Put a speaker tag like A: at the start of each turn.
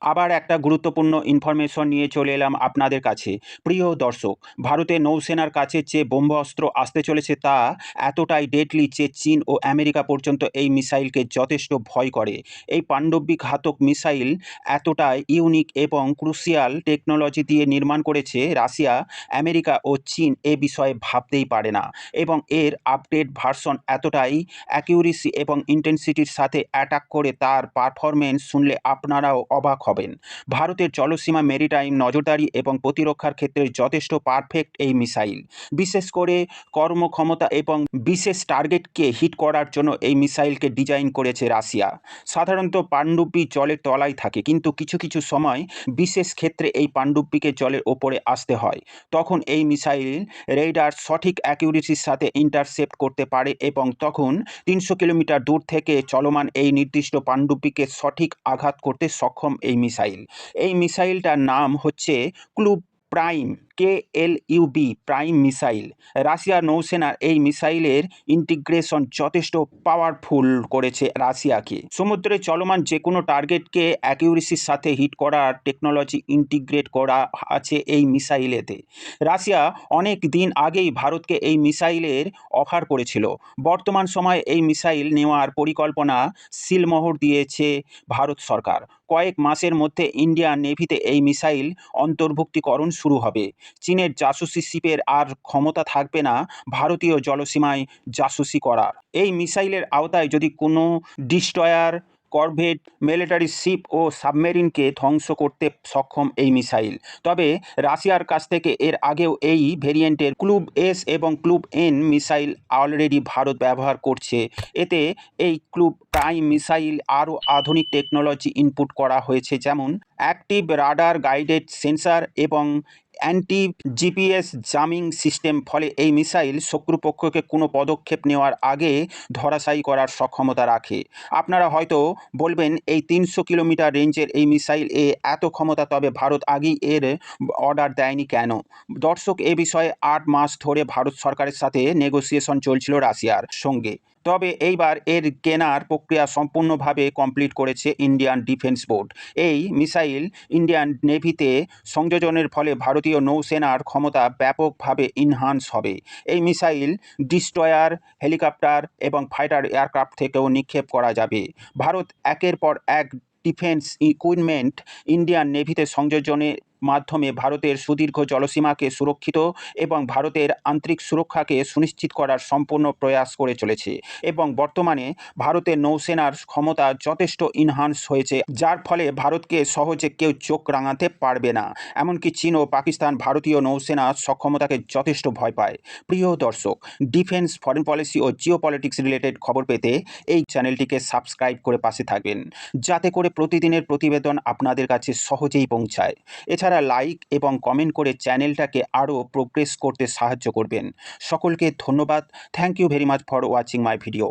A: আবার একটা গুরুত্বপূর্ণ ইনফরমেশন নিয়ে চলে এলাম আপনাদের কাছে। প্রিয় দর্শক, ভারতে নৌসেনার কাছে যে ব্রহ্মাস্ত্র আসতে চলেছে তা এতটাই ডেডলি যে চীন ও আমেরিকা পর্যন্ত এই মিসাইলকে যথেষ্ট ভয় করে। এই পাণ্ডবিক ঘাতক মিসাইল এতটাই ইউনিক এবং ক্রুশিয়াল টেকনোলজি দিয়ে নির্মাণ করেছে রাশিয়া, আমেরিকা ও চীন এ বিষয়ে ভাবতেই পারে না এবং এর আপডেট ভার্সন এতটাই অ্যাকিউরেসি এবং ইন্টেন্সিটির সাথে অ্যাটাক করে তার পারফরমেন্স শুনলে আপনারাও অবাক হবেন। ভারতের জলসীমা মেরিটাইম নজরদারি এবং প্রতিরক্ষার ক্ষেত্রে যথেষ্ট পারফেক্ট এই মিসাইল। বিশেষ করে কর্মক্ষমতা এবং বিশেষ টার্গেটকে হিট করার জন্য এই মিসাইলকে ডিজাইন করেছে রাশিয়া। সাধারণত পাণ্ডুব্বি জলের তলায় থাকে, কিন্তু কিছু কিছু সময় বিশেষ ক্ষেত্রে এই পাণ্ডুব্বিকে জলের ওপরে আসতে হয়। তখন এই মিসাইল রেডার সঠিক অ্যাকিউরেসির সাথে ইন্টারসেপ্ট করতে পারে এবং তখন তিনশো কিলোমিটার দূর থেকে চলমান এই নির্দিষ্ট পাণ্ডুব্বিকে সঠিক আঘাত করতে সক্ষম এই মিসাইল। এই মিসাইলটার নাম হচ্ছে Klub prime K L U B prime missile. রাশিয়ার নৌসেনার এই মিসাইলের ইন্টিগ্রেশন যথেষ্ট পাওয়ারফুল করেছে রাশিয়াকে। সমুদ্রে চলমান যে কোনো টার্গেটকে অ্যাকিউরেসির সাথে হিট করার টেকনোলজি ইন্টিগ্রেট করা আছে এই মিসাইলেতে। রাশিয়া অনেক দিন আগেই ভারতকে এই মিসাইলের অফার করেছিল। বর্তমান সময়ে এই মিসাইল নেওয়ার পরিকল্পনা সিলমোহর দিয়েছে ভারত সরকার। কয়েক মাসের মধ্যে ইন্ডিয়ান নেভিতে এই মিসাইল অন্তর্ভুক্তিকরণ শুরু হবে। চীনের জাসুসি শিপের আর ক্ষমতা থাকবে না ভারতীয় জলসীমায় জাসুসি করার। এই মিসাইলের আওতায় যদি কোনো ডিস্ট্রয়ার, করভেট, মিলিটারি শিপ ও সাবমেরিনকে ধ্বংস করতে সক্ষম এই মিসাইল, তবে রাশিয়ার কাছ থেকে এর আগেও এই ভেরিয়েন্টের ক্লুব এস এবং Klub N missile already Bharat ব্যবহার করছে। এতে এই ক্লুব প্রাইম মিসাইল আরও আধুনিক টেকনোলজি ইনপুট করা হয়েছে, যেমন অ্যাক্টিভ রাডার গাইডেড সেন্সার এবং অ্যান্টি জিপিএস জামিং সিস্টেম ফলে এই মিসাইল শত্রুপক্ষকে কোনো পদক্ষেপ নেওয়ার আগে ধরাশায়ী করার সক্ষমতা রাখে। আপনারা হয়তো বলবেন, এই তিনশো কিলোমিটার রেঞ্জের এই মিসাইল এ এত ক্ষমতা, তবে ভারত আগেই এর অর্ডার দেয়নি কেন? দর্শক, এ বিষয়ে আট মাস ধরে ভারত সরকারের সাথে নেগোসিয়েশন চলছিল রাশিয়ার সঙ্গে। তবে এইবার এর কেনার প্রক্রিয়া সম্পূর্ণভাবে কমপ্লিট করেছে ইন্ডিয়ান ডিফেন্স বোর্ড। এই মিসাইল ইন্ডিয়ান নেভিতে সংযোজনের ফলে ভারতীয় নৌসেনার ক্ষমতা ব্যাপকভাবে ইনহান্স হবে। এই মিসাইল ডিস্ট্রয়ার, হেলিকপ্টার এবং ফাইটার এয়ারক্রাফট থেকেও নিক্ষেপ করা যাবে। ভারত একের পর এক ডিফেন্স ইকুইপমেন্ট ইন্ডিয়ান নেভিতে সংযোজনে মাধ্যমে ভারতের সুদীর্ঘ জলসীমাকে সুরক্ষিত এবং ভারতের আন্তরিক সুরক্ষাকে সুনিশ্চিত করার সম্পূর্ণ প্রয়াস করে চলেছে এবং বর্তমানে ভারতের নৌসেনার ক্ষমতা যথেষ্ট ইনহান্স হয়েছে, যার ফলে ভারতকে সহজে কেউ চোখ রাঙাতে পারবে না। এমনকি চীন ও পাকিস্তান ভারতীয় নৌসেনা সক্ষমতাকে যথেষ্ট ভয় পায়। প্রিয় দর্শক ডিফেন্স ফরেন পলিসি ও জিও পলিটিক্স রিলেটেড খবর পেতে এই চ্যানেলটিকে সাবস্ক্রাইব করে পাশে থাকবেন, যাতে করে প্রতিদিনের প্রতিবেদন আপনাদের কাছে সহজেই পৌঁছায়। এছাড়া আপনারা লাইক এবং কমেন্ট করে চ্যানেলটাকে আরও প্রোগ্রেস করতে সাহায্য করবেন। সকলকে ধন্যবাদ। Thank you very much for watching my video